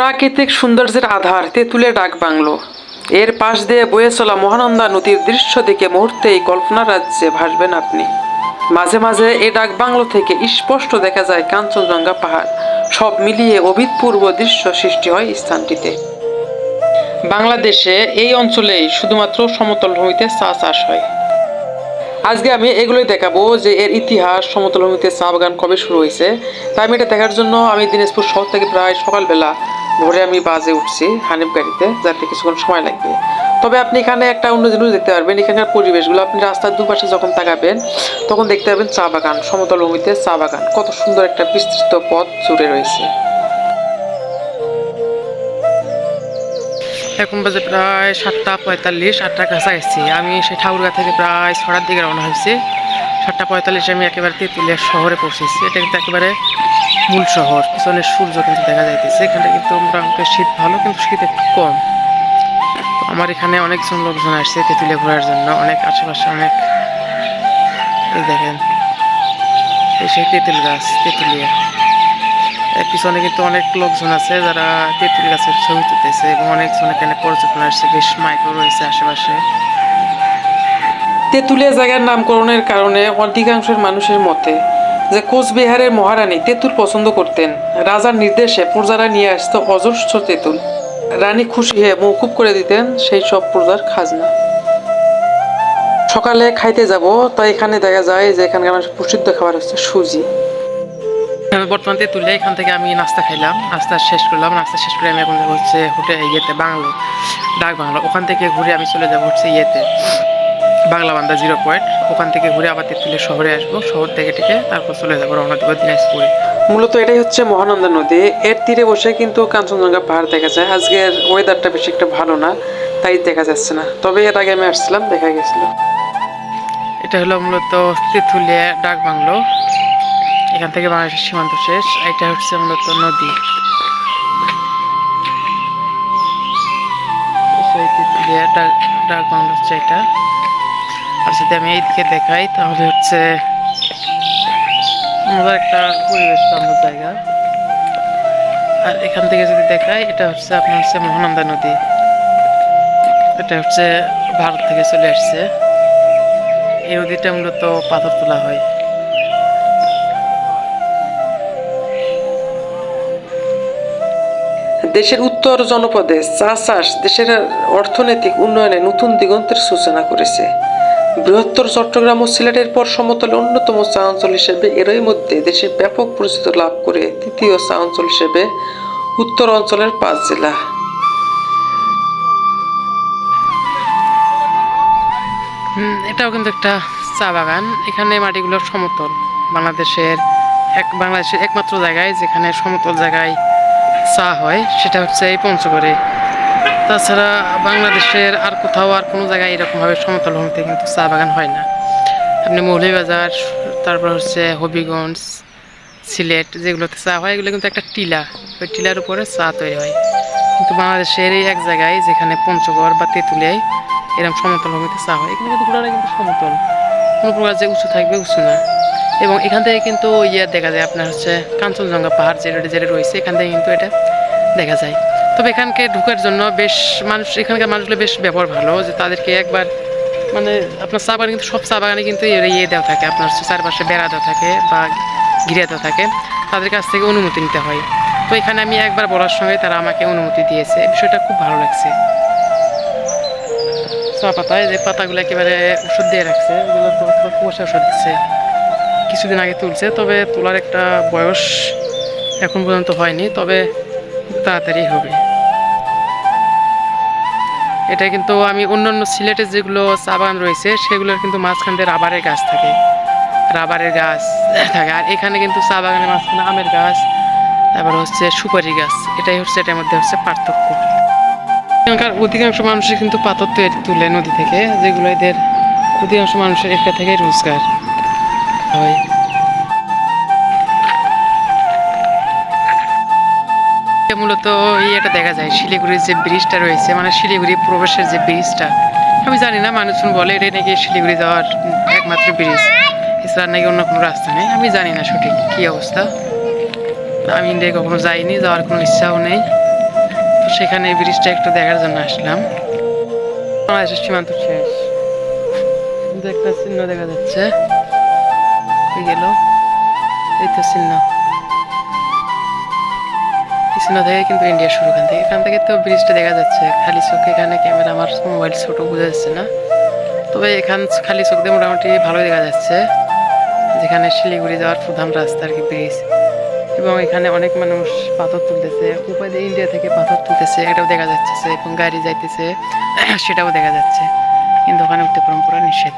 প্রাকৃতিক সৌন্দর্যের আধার তেঁতুলে ডাক বাংলো। এর পাশ দিয়ে বয়ে চলা মহানন্দা নদীর দৃশ্য দেখে মুহূর্তেই কল্পনা রাজ্যে ভাসবেন আপনি। মাঝে মাঝে এ ডাক বাংলো থেকে স্পষ্ট দেখা যায় কাঞ্চনজঙ্ঘা পাহাড়। সব মিলিয়ে অভূতপূর্ব দৃশ্য সৃষ্টি হয় স্থানটিতে। বাংলাদেশে এই অঞ্চলেই শুধুমাত্র সমতল ভূমিতে চা চাষ হয়। আজকে আমি এগুলোই দেখাবো যে এর ইতিহাস, সমতল ভূমিতে চা বাগান কবে শুরু হয়েছে তাই আমি এটা দেখার জন্য আমি দিনাজপুর শহর থেকে প্রায় সকালবেলা ভোরে আমি বাজে উঠছি হানিফ গাড়িতে যাতে কিছুক্ষণ সময় লাগবে। তবে আপনি এখানে একটা অন্য জিনিস দেখতে পারবেন এখানকার পরিবেশগুলো। আপনি রাস্তার দুপাশে যখন তাকাবেন, তখন দেখতে পাবেন চা বাগান, সমতল ভূমিতে চা বাগান। কত সুন্দর একটা বিস্তৃত পথ জুড়ে রয়েছে। এখন বাজে প্রায় সাতটা পঁয়তাল্লিশ, আটটার কাছাকাছি। আমি সেই ঠাকুরগা থেকে প্রায় ছটার দিকে রওনা হয়েছি। সাতটা পঁয়তাল্লিশে আমি একেবারে তেঁতুলিয়া শহরে পৌঁছেছি। এটা কিন্তু একেবারে মূল শহর, পিছনে সূর্য কিন্তু দেখা যাইতেছে। এখানে কিন্তু মোটামুটি শীত ভালো, কিন্তু শীত একটু কম আমার এখানে অনেকজন লোকজন আসছে তেঁতুলিয়া ঘোরার জন্য। অনেক আশেপাশে অনেক এই দেখেন, এই সেই তেঁতুল গাছ, তেঁতুলিয়া। পিছনে কিন্তু অনেক লোকজন আছে যারা তেঁতুল গাছের ছবি তুলতেছে এবং অনেকজন এখানে পর্যটন আসছে, বেশ মাইকও রয়েছে আশেপাশে। তেঁতুলিয়া জায়গার নামকরণের কারণে অধিকাংশের মানুষের মতে যে কোচবিহারের মহারানী তেঁতুল পছন্দ করতেন। রাজার নির্দেশে প্রজারা নিয়ে আসত অজস্র তেঁতুল। রানী খুশি হয়ে মৌকুব করে দিতেন সেই সব প্রজার খাজনা। সকালে খাইতে যাব, তাই এখানে দেখা যায় যে এখানকার প্রসিদ্ধ খাবার হচ্ছে সুজি। আমি বর্তমানে তুলে এখান থেকে আমি নাস্তা খাইলাম, নাস্তা শেষ করলাম, নাস্তা শেষ করে আমি এখন যাব হচ্ছে হোটেল ইয়েতে, বাংলো ডাক বাংলো ওখান থেকে ঘুরে আমি চলে যাব হচ্ছে ইয়েতে, বাংলা বান্দা জিরো পয়েন্ট। ওখান থেকে ঘুরে আবার তেঁতুলিয়া শহরে আসব। শহর থেকে টিকে তারপর চলে যাব রওনা দেবো দিনাজপুরে। মূলত এটাই হচ্ছে মহানন্দা নদী। এর তীরে বসে কিন্তু কাঞ্চনজঙ্ঘা পাহাড় দেখা যায়। আজকের ওয়েদারটা বেশি একটা ভালো না তাই দেখা যাচ্ছে না। তবে এর আগে আমি আসছিলাম দেখা গেছিল। এটা হলো মূলত তেঁতুলিয়া ডাক বাংলো। এখান থেকে বাংলাদেশের সীমান্ত শেষ। এটা হচ্ছে মূলত নদী। ডাক বাংলো হচ্ছে এটা। আর আমি এইদিকে দেখাই, তাহলে হচ্ছে মজার একটা পরিবেশ বান্ধব জায়গা। আর এখান থেকে যদি দেখাই, এটা হচ্ছে আপনার হচ্ছে মহানন্দা নদী। এটা হচ্ছে ভারত থেকে চলে আসছে। এই নদীটা মূলত পাথর তোলা হয়। দেশের উত্তর জনপদে চা চাষ দেশের অর্থনৈতিক উন্নয়নে নতুন দিগন্তের সূচনা করেছে। বৃহত্তর চট্টগ্রাম ও সিলেটের পর সমতলে অন্যতম চা অঞ্চল হিসেবে এরই মধ্যে দেশে ব্যাপক পরিচিতি লাভ করে তৃতীয় চা অঞ্চল হিসেবে উত্তর অঞ্চলের পাঁচ জেলা। এটাও কিন্তু একটা চা বাগান। এখানে মাটিগুলো সমতল। বাংলাদেশের এক, বাংলাদেশের একমাত্র জায়গায় যেখানে সমতল জায়গায় চা হয়, সেটা হচ্ছে এই পঞ্চগড়ে। তাছাড়া বাংলাদেশের আর কোথাও আর কোনো জায়গায় এরকমভাবে সমতল ভূমিতে কিন্তু চা বাগান হয় না। আপনি মৌলভীবাজার, তারপর হচ্ছে হবিগঞ্জ, সিলেট যেগুলোতে চা হয়, এগুলো কিন্তু একটা টিলা। ওই টিলার উপরে চা তৈরি হয়। কিন্তু বাংলাদেশের এই এক জায়গায় যেখানে পঞ্চগড় বা তেঁতুলিয়ায় এরকম সমতল ভূমিতে চা হয়, এখানে কিন্তু পুরোটা কিন্তু সমতল। কোনো প্রকার যে উঁচু থাকবে উঁচু না। এবং এখান থেকে কিন্তু ইয়ে দেখা যায়, আপনার হচ্ছে কাঞ্চনজঙ্ঘা পাহাড় যেটা যেটা রয়েছে, এখান থেকে কিন্তু এটা দেখা যায়। তবে এখানকে ঢুকার জন্য বেশ মানুষ এখানকার মানুষগুলো বেশ ব্যবহার ভালো, যে তাদেরকে একবার মানে আপনার চা বাগানে কিন্তু সব চা বাগানে কিন্তু ইয়ে দেওয়া থাকে, আপনার চারপাশে বেড়া দেওয়া থাকে বা ঘিরে দেওয়া থাকে। তাদের কাছ থেকে অনুমতি নিতে হয়। তো এখানে আমি একবার বলার সঙ্গে তারা আমাকে অনুমতি দিয়েছে। বিষয়টা খুব ভালো লাগছে। চা পাতা, এই যে পাতাগুলো একেবারে ওষুধ দিয়ে রাখছে, এগুলো তো কুয়াশা ওষুধ দিচ্ছে। কিছুদিন আগে তুলছে, তবে তোলার একটা বয়স এখন পর্যন্ত হয়নি, তবে তাড়াতাড়ি হবে। এটা কিন্তু আমি অন্যান্য সিলেটে যেগুলো চা বাগান রয়েছে, সেগুলোর কিন্তু মাঝখান দিয়ে রাবারের গাছ থাকে। রাবারের গাছ থাকে। আর এখানে কিন্তু চা বাগানের মাঝখানে আমের গাছ, তারপর হচ্ছে সুপারি গাছ। এটাই হচ্ছে, এটার মধ্যে হচ্ছে পার্থক্য। এখানকার অধিকাংশ মানুষই কিন্তু পাথর তৈরি তুলে নদী থেকে, যেগুলো এদের অধিকাংশ মানুষের এটা থেকেই রোজগার হয়। মূলত ইয়েটা দেখা যায়, শিলিগুড়ির যে ব্রিজটা রয়েছে মানে শিলিগুড়ি প্রবেশের যে ব্রিজটা আমি জানি না, মানুষজন বলে এটা নাকি শিলিগুড়ি যাওয়ার একমাত্র ব্রিজ এছাড়া নাকি অন্য কোনো রাস্তা নেই। আমি জানি না সঠিক কী অবস্থা। আমি ইন্ডিয়ায় কখনো যাইনি, যাওয়ার কোনো ইচ্ছাও নেই। তো সেখানে এই ব্রিজটা একটু দেখার জন্য আসলাম। সীমান্ত শেষ। কিন্তু একটা চিহ্ন দেখা যাচ্ছে। গেল। এই তো চিহ্ন। চিহ্ন থেকে কিন্তু ইন্ডিয়া শুরু এখান থেকে এখান থেকে তো ব্রিজটা দেখা যাচ্ছে। খালি চোখে এখানে ক্যামেরা আমার মোবাইল ছোট বোঝা যাচ্ছে না। তবে এখান খালি চোখ দিয়ে মোটামুটি ভালোই দেখা যাচ্ছে। যেখানে শিলিগুড়ি যাওয়ার প্রধান রাস্তা আর কি ব্রিজ এবং এখানে অনেক মানুষ পাথর তুলতেছে। উপায় দিয়ে ইন্ডিয়া থেকে পাথর তুলতেছে। এটাও দেখা যাচ্ছে। এবং গাড়ি যাইতেছে। সেটাও দেখা যাচ্ছে। কিন্তু ওখানে উঠতে পরম্পরা নিষেধ।